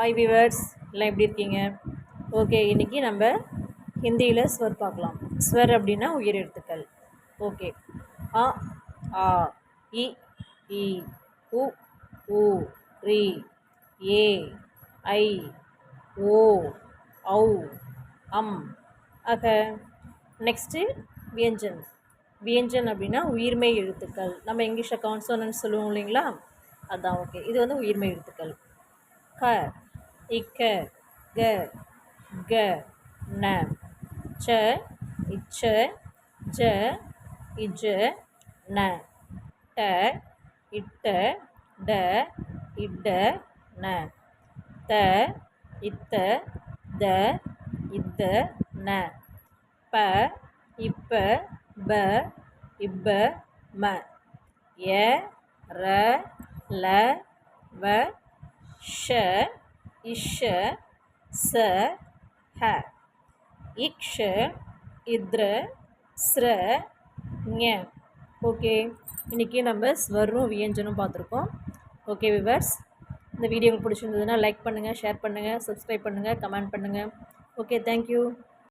Hi viewers எல்லாம் எப்படி இருக்கீங்க? ஓகே இன்றைக்கி நம்ம ஹிந்தியில் ஸ்வர் பார்க்கலாம். ஸ்வர் அப்படின்னா உயிர் எழுத்துக்கள். ஓகே அ ஆ இ இ உ உ ரி ஏ ஐ ஓ ஔ அம். அக நெக்ஸ்ட்டு வியஞ்சன். வியஞ்சன் அப்படின்னா உயிர்மெய் எழுத்துக்கள். நம்ம இங்கிலீஷில் கான்சோனன்ட் சொல்லுவோம் இல்லைங்களா? அதான் ஓகே இது வந்து உயிர்மெய் எழுத்துக்கள். க இக்க க க ந ச இச்ச ஜ இஜ ந ட இட்ட ட இட ந த இத்த த இத்த ந ப இப்ப ப இப்ப ம ய ர ல வ ஷ இஷ ச ஹ. இக்ஷ இத்ர ஸ்ர ஞ. ஓகே. இன்றைக்கி நம்ம ஸ்வரும் வியஞ்சனும் பார்த்துருக்கோம். Okay viewers? இந்த வீடியோ உங்களுக்கு பிடிச்சிருந்ததுன்னா லைக் பண்ணுங்கள் ஷேர் பண்ணுங்கள் சப்ஸ்கிரைப் பண்ணுங்கள் கமெண்ட் பண்ணுங்கள் ஓகே தேங்க்யூ